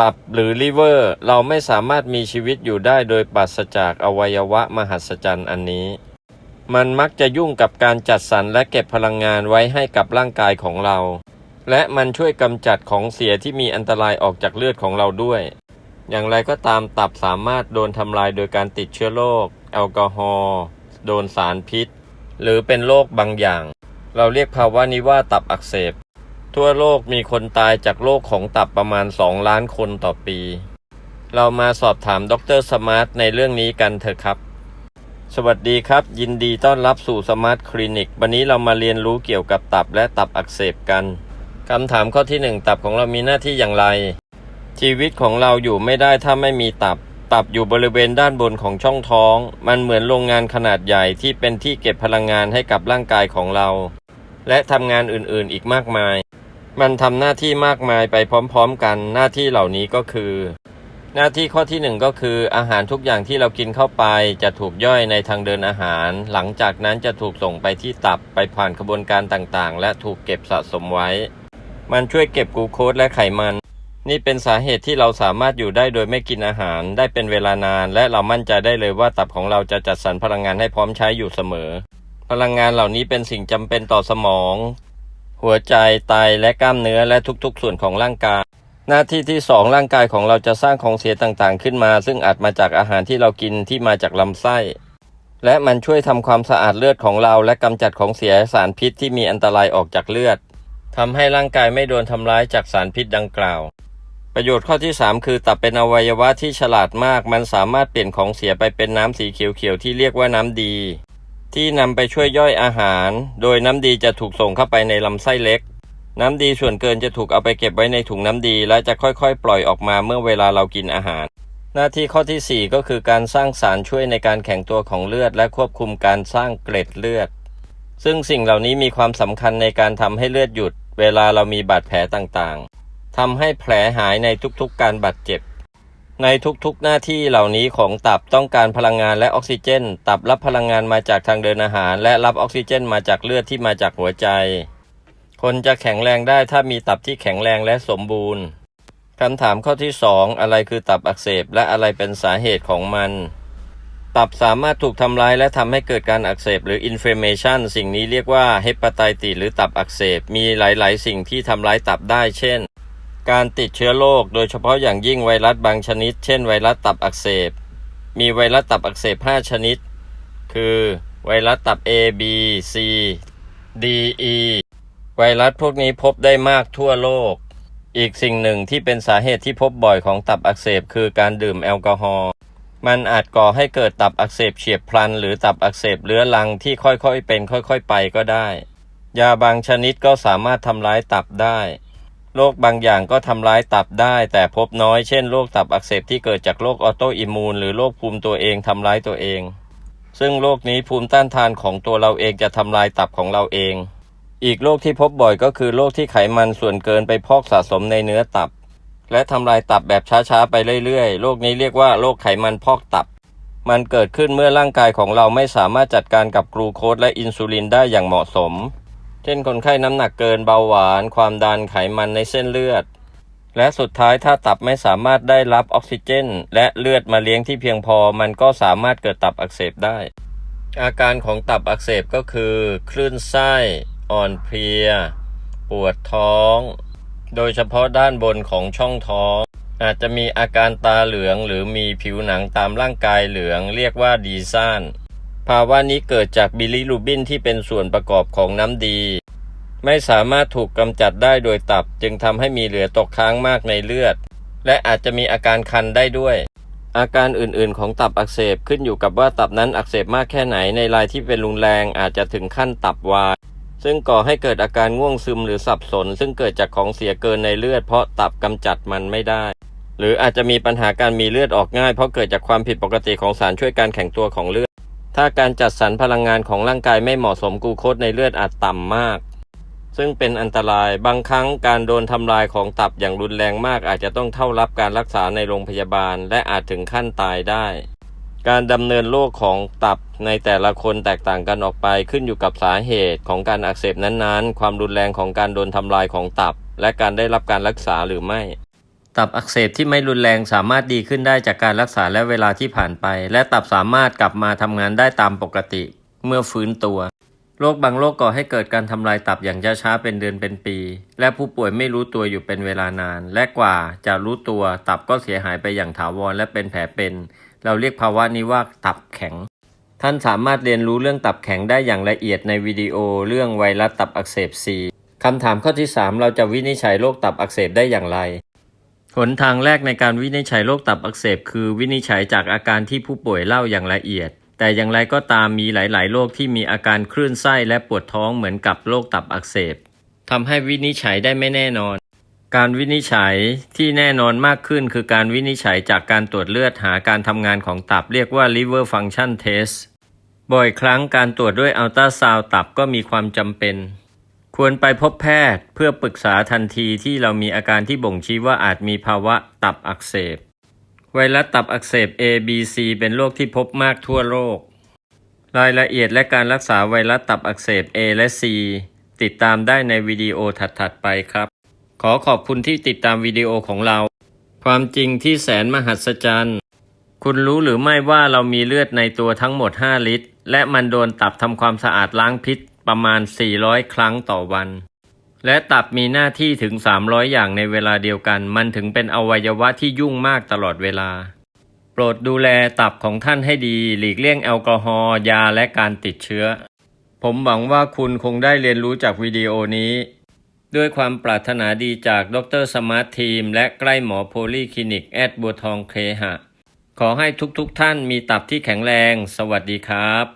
ตับหรือลิเวอร์ เราไม่สามารถมีชีวิตอยู่ได้โดยปราศจากอวัยวะมหัศจรรย์อันนี้ มันมักจะยุ่งกับการจัดสรรและเก็บพลังงานไว้ให้กับร่างกายของเรา และมันช่วยกำจัดของเสียที่มีอันตรายออกจากเลือดของเราด้วย อย่างไรก็ตามตับสามารถโดนทำลายโดยการติดเชื้อโรคแอลกอฮอล์โดนสารพิษ หรือเป็นโรคบางอย่าง เราเรียกภาวะนี้ว่าตับอักเสบ ทั่วโลกมีคนตายจากโรคของตับประมาณ 2 ล้านคนต่อปี เรามาสอบถามดรสมาร์ทในเรื่องนี้กันเถอะครับ สวัสดีครับ ยินดีต้อนรับสู่สมาร์ทคลินิก วันนี้เรามาเรียนรู้เกี่ยวกับตับและตับอักเสบกันคำถามข้อที่ 1 ตับของเรามีหน้าที่อย่างไร ชีวิตของเราอยู่ไม่ได้ถ้าไม่มีตับ ตับอยู่บริเวณด้านบนของช่องท้อง มันเหมือนโรงงานขนาดใหญ่ที่เป็นที่เก็บพลังงานให้กับร่างกายของเรา และทำงานอื่นๆอีกมากมาย มันทำหน้าที่มากมายไปพร้อมๆ กันหน้าที่เหล่านี้ก็คือ หน้าที่ข้อที่หนึ่งก็คือ อาหารทุกอย่างที่เรากินเข้าไป จะถูกย่อยในทางเดินอาหาร หลังจากนั้นจะถูกส่งไปที่ตับไปผ่านกระบวนการต่างๆ และถูกเก็บสะสมไว้ มันช่วยเก็บกูโคสและไขมัน นี่เป็นสาเหตุที่เราสามารถอยู่ได้โดยไม่กินอาหารได้เป็นเวลานาน และเรามั่นใจได้เลยว่าตับของเราจะจัดสรรพลังงานให้พร้อมใช้อยู่เสมอพลังงานเหล่านี้เป็นสิ่งจำเป็นต่อสมอง หัวใจไตและกล้ามเนื้อและทุกๆ ส่วนของร่างกาย หน้าที่ที่สองร่างกายของเราจะสร้างของเสียต่างๆ ขึ้นมา ซึ่งอาจมาจากอาหารที่เรากินที่มาจากลำไส้ และมันช่วยทำความสะอาดเลือดของเรา และกำจัดของเสียสารพิษที่มีอันตรายออกจากเลือดทำให้ร่างกายไม่โดนทำร้ายจากสารพิษดังกล่าว ประโยชน์ข้อที่ 3 คือตับเป็นอวัยวะที่ฉลาดมาก มันสามารถเปลี่ยนของเสียไปเป็นน้ำสีเขียวๆที่เรียกว่าน้ำดี ที่นำไปช่วยย่อยอาหาร โดยน้ำดีจะถูกส่งเข้าไปในลำไส้เล็ก น้ำดีส่วนเกินจะถูกเอาไปเก็บไว้ในถุงน้ำดี และจะค่อยๆ ปล่อยออกมาเมื่อเวลาเรากินอาหาร หน้าที่ข้อทีสี่ 4 ก็คือการสร้างสารช่วยในการแข็งตัวของเลือด และควบคุมการสร้างเกล็ดเลือด ซึ่งสิ่งเหล่านี้มีความสำคัญในการทำให้เลือดหยุด เวลาเรามีบาดแผลต่างๆทำให้แผลหายในทุกๆการบาดเจ็บ ในทุกๆหน้าที่เหล่านี้ของตับต้องการพลังงานและออกซิเจน ตับรับพลังงานมาจากทางเดินอาหาร และรับออกซิเจนมาจากเลือดที่มาจากหัวใจ คนจะแข็งแรงได้ถ้ามีตับที่แข็งแรงและสมบูรณ์คำถามข้อที่ 2 อะไรคือตับอักเสบและอะไรเป็นสาเหตุของมัน ตับสามารถถูกทำลายและทำให้เกิดการอักเสบหรือ inflammation สิ่งนี้เรียกว่าเฮปาไตติหรือตับอักเสบมีหลาย ๆ สิ่งที่ทำร้ายตับได้เช่น การติดเชื้อโรคโดยเฉพาะอย่างยิ่งไวรัสบางชนิด เช่นไวรัสตับอักเสบ มีไวรัสตับอักเสบ 5 ชนิด คือ ไวรัสตับ A B C D E ไวรัสพวกนี้พบได้มากทั่วโลก อีกสิ่งหนึ่งที่เป็นสาเหตุที่พบบ่อยของตับอักเสบ คือการดื่มแอลกอฮอล์ มันอาจก่อให้เกิดตับอักเสบเฉียบพลัน หรือตับอักเสบเรื้อรังที่ค่อยๆเป็นค่อยๆไปก็ได้ ยาบางชนิดก็สามารถทำร้ายตับได้ โรคบางอย่างก็ทำร้ายตับได้ แต่พบน้อย เช่นโรคตับอักเสบที่เกิดจากโรคออโตอิมูนหรือโรคภูมิตัวเองทำร้ายตัวเอง ซึ่งโรคนี้ภูมิต้านทานของตัวเราเองจะทำลายตับของเราเอง อีกโรคที่พบบ่อยก็คือโรคที่ไขมันส่วนเกินไปพอกสะสมในเนื้อตับ และทำลายตับแบบช้าๆไปเรื่อยๆ โรคนี้เรียกว่าโรคไขมันพอกตับ มันเกิดขึ้นเมื่อร่างกายของเราไม่สามารถจัดการกับกลูโคสและอินซูลินได้อย่างเหมาะสม เช่นคนไข้น้ำหนักเกินเบาหวาน ความดันไขมันในเส้นเลือด และสุดท้ายถ้าตับไม่สามารถได้รับออกซิเจน และเลือดมาเลี้ยงที่เพียงพอ มันก็สามารถเกิดตับอักเสบได้ อาการของตับอักเสบก็คือ คลื่นไส้ อ่อนเพลีย ปวดท้อง โดยเฉพาะด้านบนของช่องท้อง อาจจะมีอาการตาเหลืองหรือมีผิวหนังตามร่างกายเหลืองเรียกว่าดีซ่าน ภาวะนี้เกิดจากบิลิรูบินที่เป็นส่วนประกอบของน้ำดี ไม่สามารถถูกกำจัดได้โดยตับจึงทำให้มีเหลือตกค้างมากในเลือด และอาจจะมีอาการคันได้ด้วย อาการอื่นๆของตับอักเสบขึ้นอยู่กับว่าตับนั้นอักเสบมากแค่ไหนในรายที่เป็นรุนแรงอาจจะถึงขั้นตับวายซึ่งก่อให้เกิดอาการง่วงซึมหรือสับสน ซึ่งเกิดจากของเสียเกินในเลือดเพราะตับกำจัดมันไม่ได้หรืออาจจะมีปัญหาการมีเลือดออกง่ายเพราะเกิดจากความผิดปกติของสารช่วยการแข็งตัวของเลือด ถ้าการจัดสรรพลังงานของร่างกายไม่เหมาะสมกูโคสในเลือดอาจต่ำมาก ซึ่งเป็นอันตรายบางครั้งการโดนทำลายของตับอย่างรุนแรงมากอาจจะต้องเข้ารับการรักษาในโรงพยาบาล และอาจถึงขั้นตายได้ การดำเนินโรคของตับในแต่ละคนแตกต่างกันออกไปขึ้นอยู่กับสาเหตุของการอักเสบนั้นๆ ความรุนแรงของการโดนทำลายของตับ และการได้รับการรักษาหรือไม่ ตับอักเสบที่ไม่รุนแรงสามารถดีขึ้นได้จากการรักษาและเวลาที่ผ่านไป และตับสามารถกลับมาทำงานได้ตามปกติ เมื่อฟื้นตัวโรคบางโรคก่อให้เกิดการทำลายตับอย่างช้าๆเป็นเดือนเป็นปี และผู้ป่วยไม่รู้ตัวอยู่เป็นเวลานาน และกว่าจะรู้ตัวตับก็เสียหายไปอย่างถาวรและเป็นแผลเป็น เราเรียกภาวะนี้ว่าตับแข็ง ท่านสามารถเรียนรู้เรื่องตับแข็งได้อย่างละเอียดในวิดีโอเรื่องไวรัสตับอักเสบซีคำถามข้อที่ 3 เราจะวินิจฉัยโรคตับอักเสบได้อย่างไร หนทางแรกในการวินิจฉัยโรคตับอักเสบ คือวินิจฉัยจากอาการที่ผู้ป่วยเล่าอย่างละเอียด แต่อย่างไรก็ตามมีหลาย ๆ โรคที่มีอาการคลื่นไส้และปวดท้องเหมือนกับโรคตับอักเสบทำให้วินิจฉัยได้ไม่แน่นอน การวินิจฉัยที่แน่นอนมากขึ้นคือการวินิจฉัยจากการตรวจเลือดหาการทำงานของตับเรียกว่า liver function test บ่อยครั้งการตรวจด้วยอัลตราซาวด์ตับก็มีความจำเป็น ควรไปพบแพทย์เพื่อปรึกษาทันทีที่เรามีอาการที่บ่งชี้ว่าอาจมีภาวะตับอักเสบ ไวรัสตับอักเสบ A B C เป็นโรคที่พบมากทั่วโลก รายละเอียดและการรักษาไวรัสตับอักเสบ A และ C ติดตามได้ในวิดีโอถัดๆไปครับ ขอขอบคุณที่ติดตามวิดีโอของเรา ความจริงที่แสนมหัศจรรย์ คุณรู้หรือไม่ว่าเรามีเลือดในตัวทั้งหมด 5 ลิตร และมันโดนตับทำความสะอาดล้างพิษ ประมาณ 400 ครั้งต่อวัน และตับมีหน้าที่ถึง 300 อย่างในเวลาเดียวกัน มันถึงเป็นอวัยวะที่ยุ่งมากตลอดเวลา โปรดดูแลตับของท่านให้ดี หลีกเลี่ยงแอลกอฮอล์ยาและการติดเชื้อ ผมหวังว่าคุณคงได้เรียนรู้จากวิดีโอนี้ ด้วยความปรารถนาดีจากดรสมาร์ททีม และใกล้หมอโพลีคลินิกแอดบัวทองเคหะ ขอให้ทุกๆทท่านมีตับที่แข็งแรง สวัสดีครับ